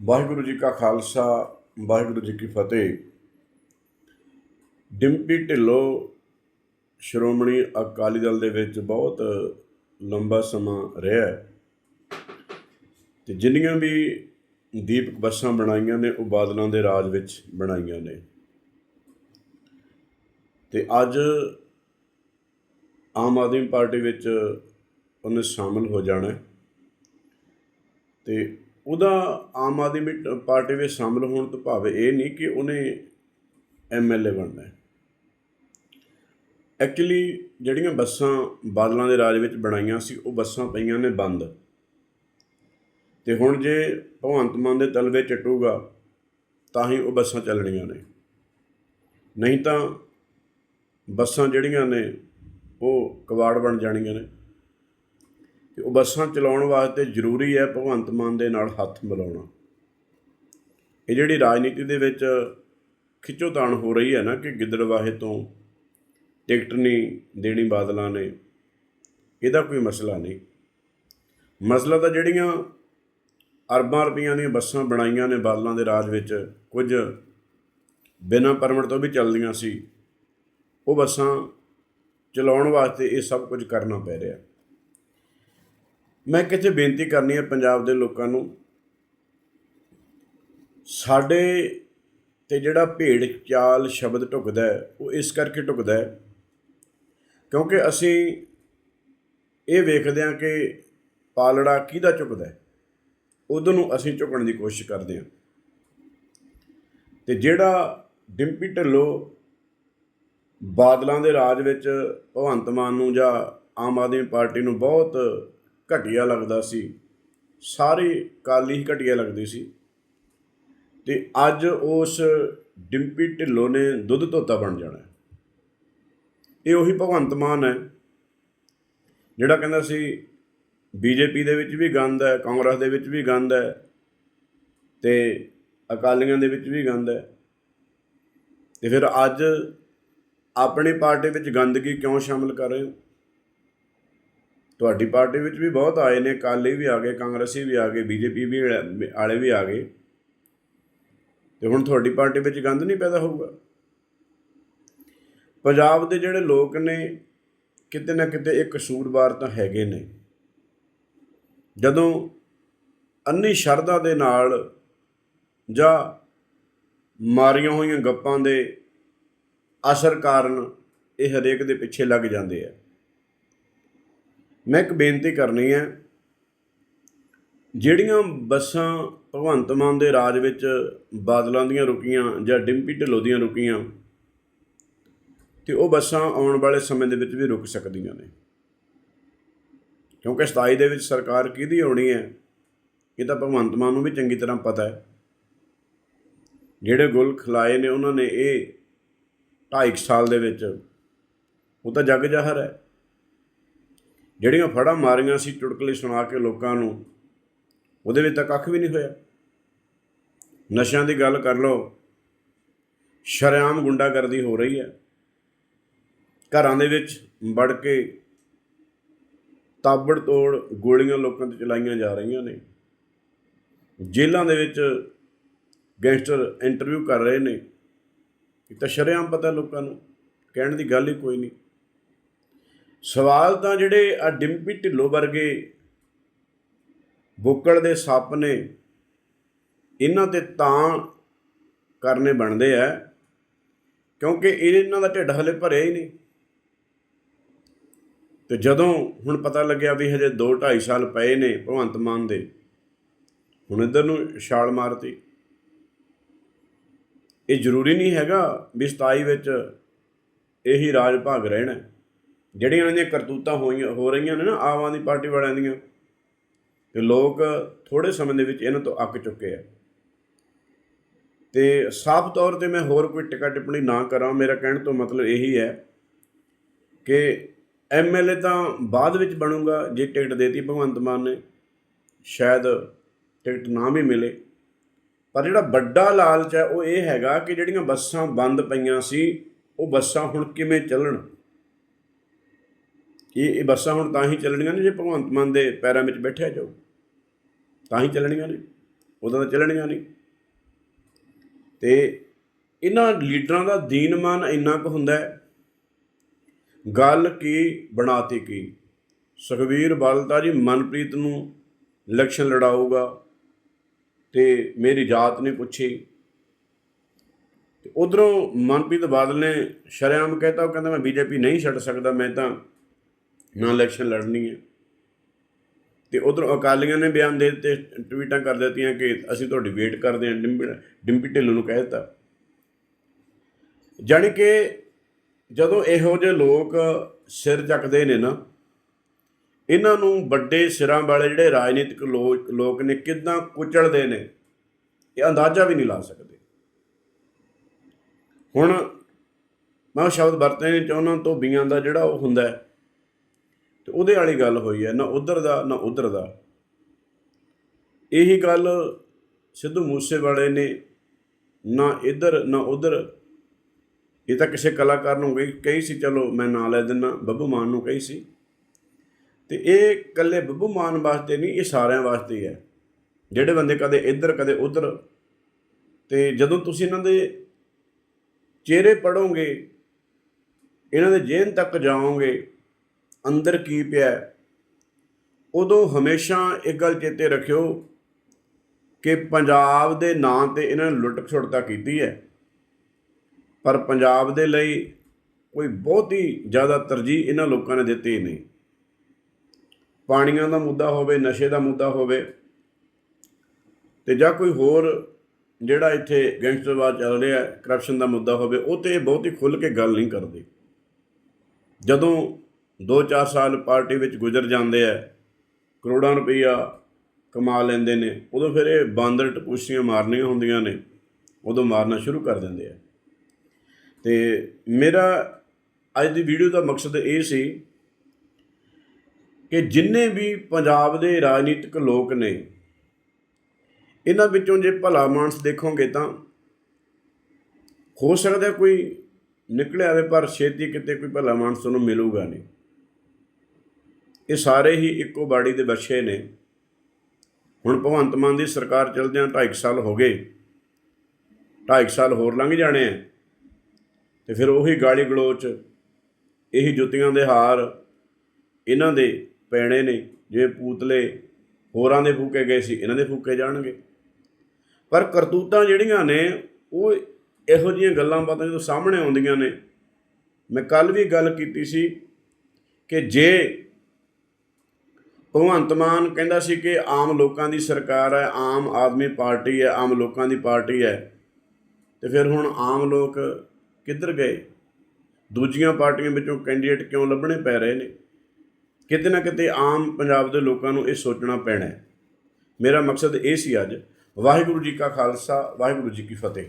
ਵਾਹਿਗੁਰੂ ਜੀ ਕਾ ਖਾਲਸਾ, ਵਾਹਿਗੁਰੂ ਜੀ ਕੀ ਫਤਿਹ। ਡਿੰਪੀ ਢਿੱਲੋਂ ਸ਼੍ਰੋਮਣੀ ਅਕਾਲੀ ਦਲ ਦੇ ਵਿੱਚ ਬਹੁਤ ਲੰਬਾ ਸਮਾਂ ਰਿਹਾ ਹੈ। ਤੇ ਜਿੰਨੀਆਂ ਵੀ ਦੀਪਕ ਬੱਸਾਂ ਬਣਾਈਆਂ ਨੇ, ਉਹ ਬਾਦਲਾਂ ਦੇ ਰਾਜ ਵਿੱਚ ਬਣਾਈਆਂ ਨੇ। ਤੇ ਅੱਜ ਆਮ ਆਦਮੀ ਪਾਰਟੀ ਵਿੱਚ ਉਹਨੇ ਸ਼ਾਮਲ ਹੋ ਜਾਣਾ ਹੈ। ਤੇ ਉਹਦਾ ਆਮ ਆਦਮੀ ਪਾਰਟੀ ਵਿੱਚ ਸ਼ਾਮਲ ਹੋਣ ਤੋਂ ਭਾਵ ਇਹ ਨਹੀਂ ਕਿ ਉਹਨੇ ਐਮਐਲਏ ਬਣਨਾ ਹੈ। ਐਕਚੁਅਲੀ ਜਿਹੜੀਆਂ ਬੱਸਾਂ ਬਾਦਲਾਂ ਦੇ ਰਾਜ ਵਿੱਚ ਬਣਾਈਆਂ ਸੀ, ਉਹ ਬੱਸਾਂ ਪਈਆਂ ਨੇ ਬੰਦ। ਤੇ ਹੁਣ ਜੇ ਭਗਵੰਤ ਮਾਨ ਦੇ ਤਲਵੇ ਚਟੂਗਾ, ਤਾਂ ਹੀ ਉਹ ਬੱਸਾਂ ਚੱਲਣੀਆਂ ਨੇ। ਨਹੀਂ ਤਾਂ ਬੱਸਾਂ ਜਿਹੜੀਆਂ ਨੇ, ਉਹ ਕਬਾੜ ਬਣ ਜਾਣੀਆਂ ਨੇ। ਤੇ ਉਹ ਬੱਸਾਂ ਚਲਾਉਣ ਵਾਸਤੇ ਜ਼ਰੂਰੀ ਹੈ ਭਗਵੰਤ ਮਾਨ ਦੇ ਨਾਲ ਹੱਥ ਮਿਲਾਉਣਾ। ਇਹ ਜਿਹੜੀ ਰਾਜਨੀਤੀ ਦੇ ਵਿੱਚ ਖਿੱਚੋਤਾਣ ਹੋ ਰਹੀ ਹੈ ਨਾ ਕਿ ਗਿੱਦੜਵਾਹੇ ਤੋਂ ਟਿਕਟ ਨਹੀਂ ਦੇਣੀ ਬਾਦਲਾਂ ਨੇ, ਇਹਦਾ ਕੋਈ ਮਸਲਾ ਨਹੀਂ। ਮਸਲਾ ਤਾਂ ਜਿਹੜੀਆਂ ਅਰਬਾਂ ਰੁਪਈਆਂ ਦੀਆਂ ਬੱਸਾਂ ਬਣਾਈਆਂ ਨੇ ਬਾਦਲਾਂ ਦੇ ਰਾਜ ਵਿੱਚ, ਕੁਝ ਬਿਨਾਂ ਪਰਮਿਟ ਤੋਂ ਵੀ ਚੱਲਦੀਆਂ ਸੀ, ਉਹ ਬੱਸਾਂ ਚਲਾਉਣ ਵਾਸਤੇ ਇਹ ਸਭ ਕੁਝ ਕਰਨਾ ਪੈ ਰਿਹਾ। ਮੈਂ ਕਿਤੇ ਬੇਨਤੀ ਕਰਨੀ ਹੈ ਪੰਜਾਬ ਦੇ ਲੋਕਾਂ ਨੂੰ? ਸਾਡੇ ਤੇ ਜਿਹੜਾ ਭੇਡ ਚਾਲ ਸ਼ਬਦ ਢੁਕਦਾ ਹੈ, ਉਹ ਇਸ ਕਰਕੇ ਢੁਕਦਾ ਹੈ ਕਿਉਂਕਿ ਅਸੀਂ ਇਹ ਵੇਖਦੇ ਹਾਂ ਕਿ ਪਾਲੜਾ ਕਿਹਦਾ ਝੁਕਦਾ ਹੈ? ਉਦੋਂ ਨੂੰ ਅਸੀਂ ਝੁਕਣ ਦੀ ਕੋਸ਼ਿਸ਼ ਕਰਦੇ ਹਾਂ। ਤੇ ਜਿਹੜਾ ਡਿੰਪੀ ਢਿੱਲੋਂ ਬਾਦਲਾਂ ਦੇ ਰਾਜ ਵਿੱਚ ਭਗਵੰਤ ਮਾਨ ਨੂੰ ਜਾਂ ਆਮ ਆਦਮੀ ਪਾਰਟੀ ਨੂੰ ਬਹੁਤ ਘਟੀਆ ਲੱਗਦਾ ਸੀ। ਸਾਰੀ ਕਾਲੀ ਹੀ ਘਟੀਆ ਲੱਗਦੀ ਸੀ। ਤੇ ਅੱਜ ਉਸ ਡਿੰਪੀ ਢਿੱਲੋਂ ਨੇ ਦੁੱਧ ਧੋਤਾ ਬਣ ਜਾਣਾ ਇਹ ਉਹੀ ਭਗਵੰਤ ਮਾਨ ਹੈ, ਜਿਹੜਾ ਕਹਿੰਦਾ ਸੀ, ਬੀਜੇਪੀ ਦੇ ਵਿੱਚ ਵੀ ਗੰਦ ਹੈ, ਕਾਂਗਰਸ ਦੇ ਵਿੱਚ ਵੀ ਗੰਦ ਹੈ ਤੇ ਅਕਾਲੀਆਂ ਦੇ ਵਿੱਚ ਵੀ ਗੰਦ ਹੈ। ਤੇ ਫਿਰ ਅੱਜ ਆਪਣੀ ਪਾਰਟੀ ਵਿੱਚ ਗੰਦਗੀ ਕਿਉਂ ਸ਼ਾਮਲ ਕਰ ਰਹੇ ਹੋ? ਤੁਹਾਡੀ ਪਾਰਟੀ ਵਿੱਚ ਵੀ ਬਹੁਤ ਆਏ ਨੇ ਕਾਲੀ ਵੀ ਆ ਗਏ, ਕਾਂਗਰਸੀ ਵੀ ਆ ਗਏ, ਬੀਜੇਪੀ ਵੀ ਆਲੇ ਵੀ ਆ ਗਏ। ਤੇ ਹੁਣ ਤੁਹਾਡੀ ਪਾਰਟੀ ਵਿੱਚ ਗੰਦ ਨਹੀਂ ਪੈਦਾ ਹੋਊਗਾ? ਪੰਜਾਬ ਦੇ ਜਿਹੜੇ ਲੋਕ ਨੇ, ਕਿਤੇ ਨਾ ਕਿਤੇ ਇੱਕ ਕਸੂਰਵਾਰ ਤਾਂ ਹੈਗੇ ਨੇ। ਜਦੋਂ ਅੰਨੀ ਸ਼ਰਧਾ ਦੇ ਨਾਲ ਜਾਂ ਮਾਰੀਆਂ ਹੋਈਆਂ ਗੱਪਾਂ ਦੇ ਅਸਰ ਕਾਰਨ ਇਹ ਹਰੇਕ ਦੇ ਪਿੱਛੇ ਲੱਗ ਜਾਂਦੇ ਆ। ਮੈਂ ਇੱਕ ਬੇਨਤੀ ਕਰਨੀ ਹੈ, ਜਿਹੜੀਆਂ ਬੱਸਾਂ ਭਗਵੰਤ ਮਾਨ ਦੇ ਰਾਜ ਵਿੱਚ ਬਾਦਲਾਂ ਦੀਆਂ ਰੁਕੀਆਂ ਜਾਂ ਡਿੰਪੀ ਢਿੱਲੋਂ ਦੀਆਂ ਰੁਕੀਆਂ, ਤੇ ਉਹ ਬੱਸਾਂ ਆਉਣ ਵਾਲੇ ਸਮੇਂ ਦੇ ਵਿੱਚ ਵੀ ਰੁਕ ਸਕਦੀਆਂ ਨੇ। ਕਿਉਂਕਿ 27 ਦੇ ਵਿੱਚ ਸਰਕਾਰ ਕਿਹਦੀ ਆਉਣੀ ਹੈ, ਇਹ ਤਾਂ ਭਗਵੰਤ ਮਾਨ ਨੂੰ ਵੀ ਚੰਗੀ ਤਰ੍ਹਾਂ ਪਤਾ ਹੈ। ਜਿਹੜੇ ਗੁਲ ਖਿਲਾਏ ਨੇ, ਉਹਨਾਂ ਨੇ ਇਹ 2.5 ਸਾਲ ਦੇ ਵਿੱਚ, ਉਹ ਤਾਂ ਜਗ ਜ਼ਾਹਰ ਹੈ। ਜਿਹੜੀਆਂ ਫੜਾਂ ਮਾਰੀਆਂ ਸੀ ਚੁਟਕਲੇ ਸੁਣਾ ਕੇ ਲੋਕਾਂ ਨੂੰ, ਉਹਦੇ ਵਿੱਚ ਤਾਂ ਕੱਖ ਵੀ ਨਹੀਂ ਹੋਇਆ। ਨਸ਼ਿਆਂ ਦੀ ਗੱਲ ਕਰ ਲਓ, ਸ਼ਰੇਆਮ ਗੁੰਡਾਗਰਦੀ ਹੋ ਰਹੀ ਹੈ। ਘਰਾਂ ਦੇ ਵਿੱਚ ਵੜ ਕੇ ਤਾਬੜ ਤੋੜ ਗੋਲੀਆਂ ਲੋਕਾਂ ਤੇ ਚਲਾਈਆਂ ਜਾ ਰਹੀਆਂ ਨੇ। ਜੇਲ੍ਹਾਂ ਦੇ ਵਿੱਚ ਗੈਂਗਸਟਰ ਇੰਟਰਵਿਊ ਕਰ ਰਹੇ ਨੇ। ਇਹ ਤਾਂ ਸ਼ਰੇਆਮ ਪਤਾ ਲੋਕਾਂ ਨੂੰ, ਕਹਿਣ ਦੀ ਗੱਲ ਹੀ ਕੋਈ ਨਹੀਂ। ਸਵਾਲ ਤਾਂ ਜਿਹੜੇ ਆ ਡਿੰਪੀ ਢਿੱਲੋਂ ਵਰਗੇ ਬੁੱਕਲ ਦੇ ਸੱਪ ਨੇ, ਇਹਨਾਂ ਤੇ ਤਾਂ ਕਰਨੇ ਬਣਦੇ ਆ, ਕਿਉਂਕਿ ਇਹਨਾਂ ਦਾ ਢਿੱਡ ਹਲੇ ਭਰਿਆ ਹੀ ਨਹੀਂ। ਤੇ ਜਦੋਂ ਹੁਣ ਪਤਾ ਲੱਗਿਆ ਵੀ ਹਜੇ 2 2.5 ਸਾਲ ਪਏ ਨੇ ਭਗਵੰਤ ਮਾਨ ਦੇ, ਹੁਣ ਇੱਧਰ ਨੂੰ ਛਾਲ ਮਾਰਤੀ। ਇਹ ਜ਼ਰੂਰੀ ਨਹੀਂ ਹੈਗਾ ਵੀ 27 ਵਿੱਚ ਇਹੀ ਰਾਜ ਭਾਗ ਰਹਿਣਾ। ਜਿਹੜੀਆਂ ਇਹਨਾਂ ਦੀਆਂ ਕਰਤੂਤਾਂ ਹੋਈਆਂ, ਹੋ ਰਹੀਆਂ ਨੇ ਨਾ ਆਮ ਆਦਮੀ ਪਾਰਟੀ ਵਾਲਿਆਂ ਦੀਆਂ, ਤੇ ਲੋਕ ਥੋੜੇ ਸਮੇਂ ਦੇ ਵਿੱਚ ਇਹਨਾਂ ਤੋਂ ਅੱਕ ਚੁੱਕੇ ਆ। ਤੇ ਸਾਫ਼ ਤੌਰ ਤੇ ਮੈਂ ਹੋਰ ਕੋਈ ਟਿਕਾ ਟਿੱਪਣੀ ਨਾ ਕਰਾਂ, ਮੇਰਾ ਕਹਿਣ ਤੋਂ ਮਤਲਬ ਇਹੀ ਹੈ ਕਿ ਐਮਐਲਏ ਤਾਂ ਬਾਅਦ ਵਿੱਚ ਬਣੂਗਾ, ਜੇ ਟਿਕਟ ਦੇਤੀ ਭਗਵੰਤ ਮਾਨ ਨੇ, ਸ਼ਾਇਦ ਟਿਕਟ ਨਾ ਵੀ ਮਿਲੇ। ਪਰ ਜਿਹੜਾ ਵੱਡਾ ਲਾਲਚ ਹੈ, ਉਹ ਇਹ ਹੈਗਾ ਕਿ ਜਿਹੜੀਆਂ ਬੱਸਾਂ ਬੰਦ ਪਈਆਂ ਸੀ, ਉਹ ਬੱਸਾਂ ਹੁਣ ਕਿਵੇਂ ਚੱਲਣ? ਇਹ ਇਹ ਬੱਸਾਂ ਹੁਣ ਤਾਂ ਹੀ ਚੱਲਣੀਆਂ ਨੇ ਜੇ ਭਗਵੰਤ ਮਾਨ ਦੇ ਪੈਰਾਂ ਵਿੱਚ ਬੈਠਿਆ ਜਾਓ ਤਾਂ ਹੀ ਚੱਲਣੀਆਂ ਨੇ, ਉਦੋਂ ਤਾਂ ਚੱਲਣੀਆਂ ਨਹੀਂ ਤੇ ਇਹਨਾਂ ਲੀਡਰਾਂ ਦਾ ਦੀਨਮਾਨ ਇੰਨਾ ਕੁ ਹੁੰਦਾ ਹੈ। ਗੱਲ ਕੀ ਬਣਾਤੀ ਕੀ? ਸੁਖਵੀਰ ਬਾਦਲ ਜੀ ਮਨਪ੍ਰੀਤ ਨੂੰ ਇਲੈਕਸ਼ਨ ਲੜਾਊਗਾ ਤੇ ਮੇਰੀ ਜਾਤ ਨੇ ਪੁੱਛੀ। ਤੇ ਉਧਰੋਂ ਮਨਪ੍ਰੀਤ ਬਾਦਲ ਨੇ ਸ਼ਰੇਆਮ ਕਹਿਤਾ, ਉਹ ਕਹਿੰਦਾ ਮੈਂ ਬੀਜੇਪੀ ਨਹੀਂ ਛੱਡ ਸਕਦਾ, ਮੈਂ ਤਾਂ ਨਾ ਇਲੈਕਸ਼ਨ ਲੜਨੀ ਹੈ। ਤੇ ਉਧਰੋਂ ਅਕਾਲੀਆਂ ਨੇ ਬਿਆਨ ਦੇ ਦਿੱਤੇ, ਟਵੀਟਾਂ ਕਰ ਦਿੱਤੀਆਂ ਕਿ ਅਸੀਂ ਤੁਹਾਡੀ ਵੇਟ ਕਰਦੇ ਹਾਂ, ਡਿੰਪੀ ਡਿੰਪੀ ਢਿੱਲੋਂ ਨੂੰ ਕਹਿ ਦਿੱਤਾ। ਜਾਣੀ ਕਿ ਜਦੋਂ ਇਹੋ ਜਿਹੇ ਲੋਕ ਸਿਰ ਚੱਕਦੇ ਨੇ ਨਾ, ਇਹਨਾਂ ਨੂੰ ਵੱਡੇ ਸਿਰਾਂ ਵਾਲੇ ਜਿਹੜੇ ਰਾਜਨੀਤਿਕ ਲੋਕ ਲੋਕ ਨੇ, ਕਿਦਾਂ ਕੁਚਲਦੇ ਨੇ, ਇਹ ਅੰਦਾਜ਼ਾ ਵੀ ਨਹੀਂ ਲਾ ਸਕਦੇ। ਹੁਣ ਮੈਂ ਉਹ ਸ਼ਬਦ ਵਰਤਣੇ ਨਹੀਂ ਚਾਹੁੰਦਾ ਧੋਬੀਆਂ ਦਾ ਜਿਹੜਾ ਉਹ ਹੁੰਦਾ ਹੈ ਤੇ ਉਹਦੇ ਵਾਲੀ ਗੱਲ ਹੋਈ ਹੈ, ਨਾ ਉਧਰ ਦਾ, ਨਾ ਉਧਰ ਦਾ। ਇਹੀ ਗੱਲ ਸਿੱਧੂ ਮੂਸੇਵਾਲੇ ਨੇ ਨਾ ਇੱਧਰ, ਨਾ ਉਧਰ। ਇਹ ਤਾਂ ਕਿਸੇ ਕਲਾਕਾਰ ਨੂੰ ਕਹੀ ਕਹੀ ਸੀ, ਚਲੋ ਮੈਂ ਨਾਂ ਲੈ ਦਿੰਦਾ ਬੱਬੂ ਮਾਨ ਨੂੰ ਕਹੀ ਸੀ। ਤੇ ਇਹ ਇਕੱਲੇ ਬੱਬੂ ਮਾਨ ਵਾਸਤੇ ਨਹੀਂ, ਇਹ ਸਾਰਿਆਂ ਵਾਸਤੇ ਹੀ ਹੈ। ਜਿਹੜੇ ਬੰਦੇ ਕਦੇ ਇੱਧਰ, ਕਦੇ ਉੱਧਰ। ਤੇ ਜਦੋਂ ਤੁਸੀਂ ਇਹਨਾਂ ਦੇ ਚਿਹਰੇ ਪੜੋਗੇ ਇਹਨਾਂ ਦੇ ਜੇਨ ਤੱਕ ਜਾਓਗੇ ਅੰਦਰ ਕੀ ਪਿਆ ਉਦੋਂ ਹਮੇਸ਼ਾ ਇੱਕ ਗੱਲ ਚੇਤੇ ਰੱਖਿਓ ਕਿ ਪੰਜਾਬ ਦੇ ਨਾਂ ਤੇ ਇਹਨਾਂ ਨੇ ਲੁੱਟ ਖਸੁੱਟਤਾ ਕੀਤੀ ਹੈ, ਪਰ ਪੰਜਾਬ ਦੇ ਲਈ ਕੋਈ ਬਹੁਤ ਹੀ ਜ਼ਿਆਦਾ ਤਰਜੀਹ ਇਹਨਾਂ ਲੋਕਾਂ ਨੇ ਦਿੱਤੀ ਨਹੀਂ। ਪਾਣੀਆਂ ਦਾ ਮੁੱਦਾ ਹੋਵੇ, ਨਸ਼ੇ ਦਾ ਮੁੱਦਾ ਹੋਵੇ ਤੇ ਜਾਂ ਕੋਈ ਹੋਰ ਜਿਹੜਾ ਇੱਥੇ ਗੈਂਗਸਟਰਵਾਦ ਚੱਲ ਰਿਹਾ ਕਰਪਸ਼ਨ ਦਾ ਮੁੱਦਾ ਹੋਵੇ, ਉਹ ਤੇ ਹੀ ਖੁੱਲ ਕੇ ਗੱਲ ਨਹੀਂ ਕਰਦੇ। ਜਦੋਂ 2-4 ਸਾਲ ਪਾਰਟੀ ਵਿੱਚ ਗੁਜ਼ਰ ਜਾਂਦੇ ਆ, ਕਰੋੜਾਂ ਰੁਪਈਆ ਕਮਾ ਲੈਂਦੇ ਨੇ, ਉਦੋਂ ਫਿਰ ਇਹ ਬਾਂਦਰ ਟਪੂਸੀਆਂ ਮਾਰਨੀਆਂ ਹੁੰਦੀਆਂ ਨੇ, ਉਦੋਂ ਮਾਰਨਾ ਸ਼ੁਰੂ ਕਰ ਦਿੰਦੇ ਆ। ਤੇ ਮੇਰਾ ਅੱਜ ਦੀ ਵੀਡੀਓ ਦਾ ਮਕਸਦ ਇਹ ਸੀ ਕਿ ਜਿੰਨੇ ਵੀ ਪੰਜਾਬ ਦੇ ਰਾਜਨੀਤਿਕ ਲੋਕ ਨੇ, ਇਹਨਾਂ ਵਿੱਚੋਂ ਜੇ ਭਲਾ ਮਾਨਸ ਦੇਖੋਗੇ ਤਾਂ ਹੋ ਸਕਦਾ ਕੋਈ ਨਿਕਲਿਆ ਆਵੇ ਪਰ ਛੇਤੀ ਕਿਤੇ ਕੋਈ ਭਲਾ ਮਾਨਸ ਤੁਹਾਨੂੰ ਮਿਲੂਗਾ ਨਹੀਂ। ਇਹ ਸਾਰੇ ਹੀ ਇੱਕੋ ਬਾੜੀ ਦੇ ਬੱਚੇ ਨੇ। ਹੁਣ ਭਗਵੰਤ ਮਾਨ ਦੀ ਸਰਕਾਰ ਚਲਦਿਆਂ 2.5 ਸਾਲ ਹੋ ਗਏ। 2.5 ਸਾਲ ਹੋਰ ਲੰਘ ਜਾਣੇ ਆ। ਤੇ ਫਿਰ ਉਹੀ ਗਾਲੀ ਗਲੋਚ, ਇਹੀ ਜੁੱਤੀਆਂ ਦੇ ਹਾਰ, ਇਹਨਾਂ ਦੇ ਪੈਣੇ ਨੇ। ਜੇ ਪੂਤਲੇ ਹੋਰਾਂ ਦੇ ਫੂਕੇ ਗਏ ਸੀ, ਇਹਨਾਂ ਦੇ ਫੂਕੇ ਜਾਣਗੇ। ਪਰ ਕਰਤੂਤਾਂ ਜਿਹੜੀਆਂ ਨੇ, ਉਹ ਇਹੋ ਜਿਹੀਆਂ ਗੱਲਾਂ ਬਾਤਾਂ ਜਦੋਂ ਸਾਹਮਣੇ ਆਉਂਦੀਆਂ ਨੇ, ਮੈਂ ਕੱਲ ਵੀ ਗੱਲ ਕੀਤੀ ਸੀ ਕਿ ਜੇ ਭਗਵੰਤ ਮਾਨ ਕਹਿੰਦਾ ਸੀ ਕਿ ਆਮ ਲੋਕਾਂ ਦੀ ਸਰਕਾਰ ਹੈ, ਆਮ ਆਦਮੀ ਪਾਰਟੀ ਹੈ, ਆਮ ਲੋਕਾਂ ਦੀ ਪਾਰਟੀ ਹੈ। ਤੇ ਫਿਰ ਹੁਣ ਆਮ ਲੋਕ ਕਿੱਧਰ ਗਏ? ਦੂਜੀਆਂ ਪਾਰਟੀਆਂ ਵਿੱਚੋਂ ਕੈਂਡੀਡੇਟ ਕਿਉਂ ਲੱਭਣੇ ਪੈ ਰਹੇ ਨੇ? ਕਿਤੇ ਨਾ ਕਿਤੇ ਆਮ ਪੰਜਾਬ ਦੇ ਲੋਕਾਂ ਨੂੰ ਇਹ ਸੋਚਣਾ ਪੈਣਾ ਹੈ। ਮੇਰਾ ਮਕਸਦ ਇਹ ਸੀ ਅੱਜ, ਵਾਹਿਗੁਰੂ ਜੀ ਕਾ ਖਾਲਸਾ, ਵਾਹਿਗੁਰੂ ਜੀ ਕੀ ਫਤਿਹ।